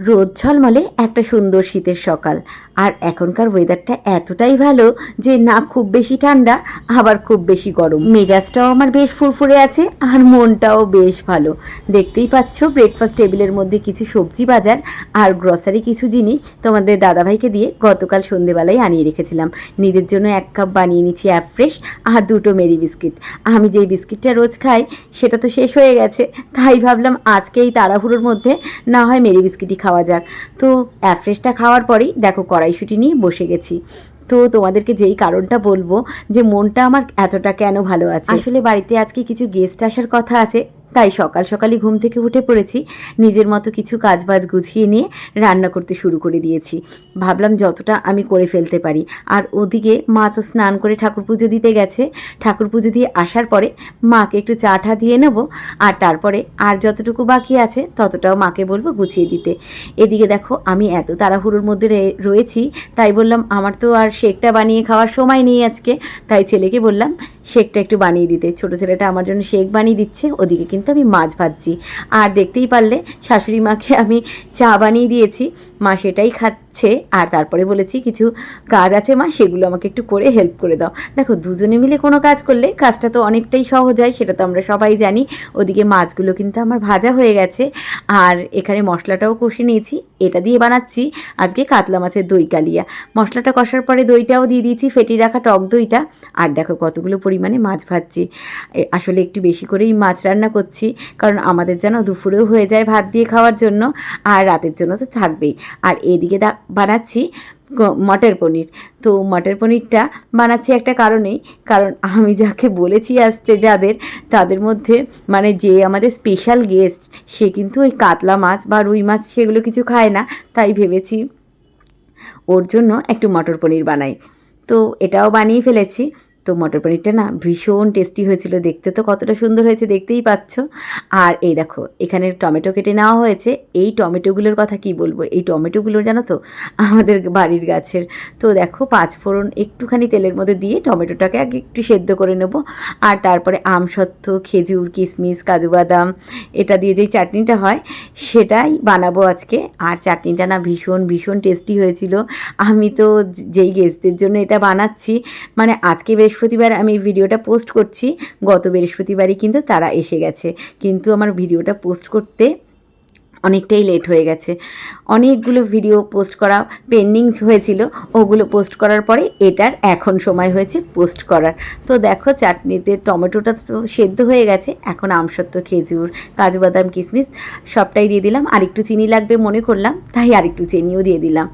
রোদ ঝলমলে একটা সুন্দর শীতের সকাল। আর এখনকার ওয়েদারটা এতটাই ভালো যে না, খুব বেশি ঠান্ডা, আবার খুব বেশি গরম। মেজাজটাও আমার বেশ ফুরফুরে আছে, আর মনটাও বেশ ভালো। দেখতেই পাচ্ছ ব্রেকফাস্ট টেবিলের মধ্যে কিছু সবজি বাজার আর গ্রসারি কিছু জিনিস তোমাদের দাদাভাইকে দিয়ে গতকাল সন্ধেবেলায় আনিয়ে রেখেছিলাম। নিজের জন্য এক কাপ বানিয়ে নিচ্ছি অ্যাপ ফ্রেশ আর দুটো মেরি বিস্কিট আমি যেই বিস্কিটটা রোজ খাই, সেটা তো শেষ হয়ে গেছে। তাই ভাবলাম আজকে এই তাড়াহুড়োর মধ্যে না হয় মেরি বিস্কিটই খাওয়া যাক। তো অ্যাফ্রেশটা খাওয়ার পরেই দেখো কড়াইশুটি নিয়ে বসে গেছি। তো তোমাদেরকে যেই কারণটা বলব যে মনটা আমার এতটা কেন ভালো আছে? আসলে বাড়িতে আজকে কিছু গেস্ট আসার কথা আছে। তাই সকাল সকালই ঘুম থেকে উঠে পড়েছি। নিজের মতো কিছু কাজ বাজ গুছিয়ে নিয়ে রান্না করতে শুরু করে দিয়েছি। ভাবলাম যতটা আমি করে ফেলতে পারি। আর ওদিকে মা তো স্নান করে ঠাকুর পুজো দিতে গেছে। ঠাকুর পুজো দিয়ে আসার পরে মাকে একটু চা ঠা দিয়ে নেব। আর তারপরে আর যতটুকু বাকি আছে ততটাও মাকে বলব গুছিয়ে দিতে। এদিকে দেখো আমি এত তাড়াহুড়োর মধ্যে রয়েছি। তাই বললাম, আমার তো আর শেকটা বানিয়ে খাওয়ার সময় নেই আজকে। তাই ছেলেকে বললাম শেকটা একটু বানিয়ে দিতে। ছোটো ছেলেটা আমার জন্য শেক বানিয়ে দিচ্ছে, ওদিকে কিন্তু আমি মাছ ভাজছি। আর দেখতেই পারলে শাশুড়ি মাকে আমি চা বানিয়ে দিয়েছি, মা সেটাই খাচ্ছে। আর তারপরে বলেছি, কিছু কাজ আছে মা, সেগুলো আমাকে একটু করে হেল্প করে দাও। দেখো, দুজনে মিলে কোনো কাজ করলে কাজটা তো অনেকটাই সহজ হয়, সেটা তো আমরা সবাই জানি। ওদিকে মাছগুলো কিন্তু আমার ভাজা হয়ে গেছে, আর এখানে মশলাটাও কষে নিয়েছি, এটা দিয়ে বানাচ্ছি আজকে কাতলা মাছের দই কালিয়া। মশলাটা কষার পরে দইটাও দিয়ে দিয়েছি, ফেটিয়ে রাখা টক দইটা, আর দেখো কতগুলো পরিমাণে মাছ ভাজছি। আসলে একটু বেশি করেই মাছ রান্না করছি, কারণ আমাদের যেন দুপুরেও হয়ে যায় ভাত দিয়ে খাওয়ার জন্য, আর রাতের জন্য তো থাকবেই। আর এদিকে বানাচ্ছি মটর পনির। তো মটর পনিরটা বানাচ্ছি একটা কারণেই, কারণ আমি যাকে বলেছি আসতে যাদের, তাদের মধ্যে মানে যে আমাদের স্পেশাল গেস্ট সে কিন্তু ওই কাতলা মাছ বা রুই মাছ সেগুলো কিছু খায় না, তাই ভেবেছি ওর জন্য একটু মটর পনির বানাই। তো এটাও বানিয়ে ফেলেছি। তো মটর পনিরটা না ভীষণ টেস্টি হয়েছিল। দেখতে তো কতটা সুন্দর হয়েছে, দেখতেই পাচ্ছ। আর এই দেখো, এখানে টমেটো কেটে নেওয়া হয়েছে। এই টমেটোগুলোর কথা কি বলব? এই টমেটোগুলো জানো তো, আমাদের বাড়ির গাছের। তো দেখো, পাঁচ ফোড়ন একটুখানি তেলের মধ্যে দিয়ে টমেটোটাকে আগে একটু সেদ্ধ করে নেব। আর তারপরে আমসত্ত্ব, খেজুর, কিশমিশ, কাজু বাদাম, এটা দিয়ে যেই চাটনিটা হয়, সেটাই বানাবো আজকে। আর চাটনিটা না ভীষণ ভীষণ টেস্টি হয়েছিল। আমি তো যেই গেস্টদের জন্য এটা বানাচ্ছি মানে আজকে বৃহস্পতিবার আমি ভিডিওটা পোস্ট করছি। গত বৃহস্পতিবারই কিন্তু তারা এসে গেছে। কিন্তু আমার ভিডিওটা পোস্ট করতে অনেকটাই লেট হয়ে গেছে। অনেকগুলো ভিডিও পোস্ট করা পেন্ডিং হয়েছিল। ওগুলো পোস্ট করার পরে এটার এখন সময় হয়েছে পোস্ট করার। তো দেখো, চাটনিতে টমেটোটা তো সেদ্ধ হয়ে গেছে। এখন আমসত্ত্ব, খেজুর কাজু বাদাম কিশমিশ সবটাই দিয়ে দিলাম। আর একটু চিনি লাগবে মনে করলাম, তাই আর একটু চিনিও দিয়ে দিলাম।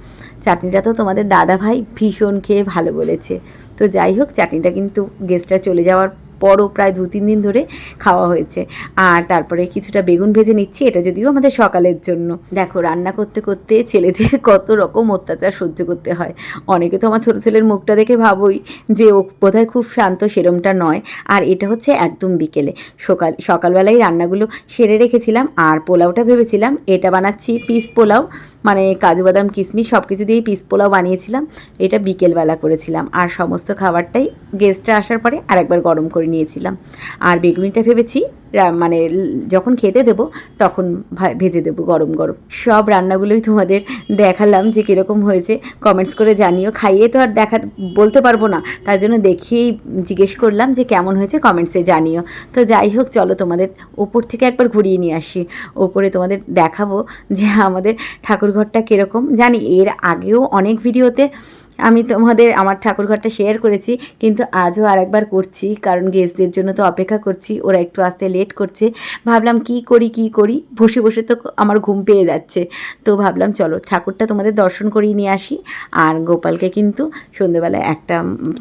চাটনিটা তো তোমাদের দাদা ভাই ভীষণ খেয়ে ভালো বলেছে। তো যাই হোক, চাটনিটা কিন্তু গেস্টরা চলে যাওয়ার পরও প্রায় দু তিন দিন ধরে খাওয়া হয়েছে। আর তারপরে কিছুটা বেগুন ভেজে নিচ্ছি, এটা যদিও আমাদের সকালের জন্য। দেখো, রান্না করতে করতে ছেলেদের কত রকম অত্যাচার সহ্য করতে হয়। অনেকে তো আমার ছোটো ছেলের মুখটা দেখে ভাবোই যে ও বোধহয় খুব শান্ত, সেরমটা নয়। আর এটা হচ্ছে একদম বিকেলে। সকাল, সকালবেলায় রান্নাগুলো সেরে রেখেছিলাম, আর পোলাওটা ভেবেছিলাম, এটা বানাচ্ছি পিস পোলাও। মানে কাজু বাদাম কিশমিশ সব কিছু দিয়েই পিস পোলাও বানিয়েছিলাম। এটা বিকেলবেলা করেছিলাম। আর সমস্ত খাবারটাই গেস্টরা আসার পরে আরেকবার গরম করে নিয়েছিলাম। আর বেগুনিটা ভেবেছি মানে যখন খেতে দেবো, তখন ভেজে দেবো গরম গরম। সব রান্নাগুলোই তোমাদের দেখালাম যে কীরকম হয়েছে। কমেন্টস করে জানিও। খাইয়ে তো আর দেখা, বলতে পারব না। তার জন্য দেখিয়েই জিজ্ঞেস করলাম যে কেমন হয়েছে কমেন্টসে জানিও। তো যাই হোক, চলো তোমাদের ওপর থেকে একবার ঘুরিয়ে নিয়ে আসি। ওপরে তোমাদের দেখাবো যে আমাদের ঠাকুরঘরটা কীরকম। জানি এর আগেও অনেক ভিডিওতে আমি তোমাদের, আমার ঠাকুরঘরটা শেয়ার করেছি, কিন্তু আজও আরেকবার করছি, কারণ গেস্টদের জন্য তো অপেক্ষা করছি, ওরা একটু আসতে লেট করছে। ভাবলাম কি করি কি করি? বসে বসে তো আমার ঘুম পেয়ে যাচ্ছে। তো ভাবলাম চলো ঠাকুরটা তোমাদের দর্শন করিয়ে নিয়ে আসি। আর গোপালকে কিন্তু সন্ধেবেলায় একটা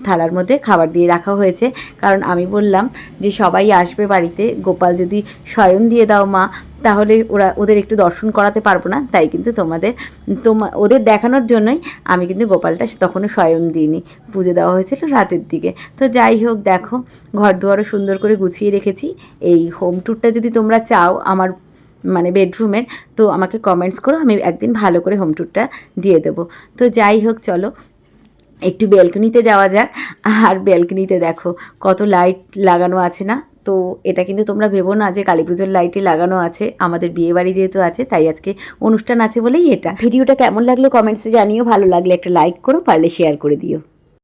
থালার মধ্যে খাবার দিয়ে রাখা হয়েছে। কারণ আমি বললাম যে সবাই আসবে বাড়িতে, গোপাল যদি শয়ন দিয়ে দাও মা তাহলে ওরা ওদের একটু দর্শন করাতে পারব না। তাই কিন্তু তোমাদের, তোমা, ওদের দেখানোর জন্যই আমি কিন্তু গোপালটা তখনও স্বয়ং দিইনি। পুজো দেওয়া হয়েছিল রাতের দিকে। তো যাই হোক, দেখো ঘর দুয়ারও সুন্দর করে গুছিয়ে রেখেছি। এই হোম ট্যুরটা যদি তোমরা চাও আমার মানে বেডরুমের তো আমাকে কমেন্টস করো, আমি একদিন ভালো করে হোম ট্যুরটা দিয়ে দেবো। তো যাই হোক, চলো, একটু ব্যালকনিতে যাওয়া যাক। আর ব্যালকনিতে দেখো, কত লাইট লাগানো আছে না? তো এটা কিন্তু তোমরা ভেবো না যে কালী পুজোর লাইটে লাগানো আছে, আমাদের বিয়ে বাড়ি যেহেতু আছে, তাই আজকে অনুষ্ঠান আছে বলেই এটা। ভিডিওটা কেমন লাগল কমেন্টসে জানিও, ভালো লাগলে একটা লাইক করো, পারলে শেয়ার করে দিও।